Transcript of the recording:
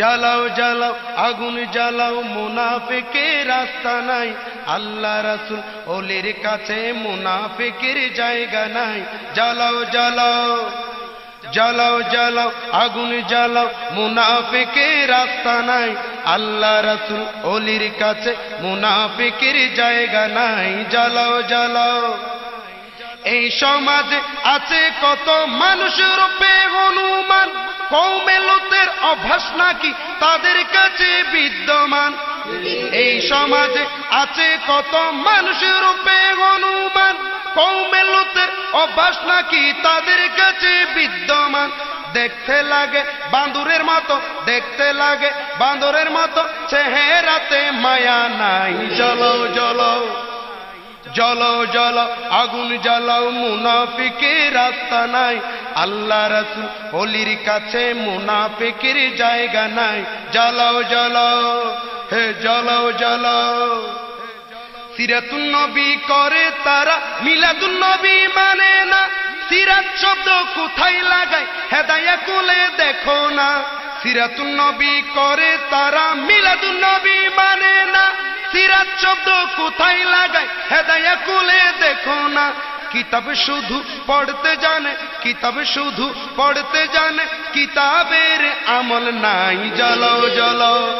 জ্বালাও জ্বালাও, আগুন জ্বালাও, মুনাফেকের রাস্তা নাই। আল্লাহ রাসুল ওলির কাছে মুনাফেকের জায়গা নাই। জ্বালাও জ্বালাও জ্বালাও জ্বালাও, আগুন জ্বালাও, মুনাফেকের রাস্তা নাই। আল্লাহ রাসুল ওলির কাছে মুনাফেকের জায়গা নাই। জ্বালাও জ্বালাও। এই সমাজে আছে কত মানুষ রূপে হনুমান? কৌমেলুতের অভ্যাস নাকি তাদের কাছে বিদ্যমান? এই সমাজে আছে কত মানুষ রূপে হনুমান? কৌমেলুতের অভ্যাস নাকি তাদের কাছে বিদ্যমান? দেখতে লাগে বান্দুরের মতো, দেখতে লাগে বান্দরের মতো, চেহারাতে মায়া নাই জলো জলো জলো, জল, আগুন জ্বালাও মুনাফিকের রাস্তা নাই। আল্লাহ রাসুল অলির কাছে মুনাফিকের জায়গা নাই। জ্বালাও জ্বালাও, হে জ্বালাও জ্বালাও সিরাতুন নবী করে তারা, মিলাদুন নবী মানে না। সিরাত শব্দ কোথায় লাগায়? হেদায়া কুলে দেখো না। সিরাতুন নবী করে তারা, মিলাদুন নবী মানে শব্দ কোথায় লাগায়? হেদায়া কুলে দেখো না। কিতাব শুধু পড়তে জানে, কিতাব শুধু পড়তে জানে, কিতাবের আমল নাই, জল জ্বালাও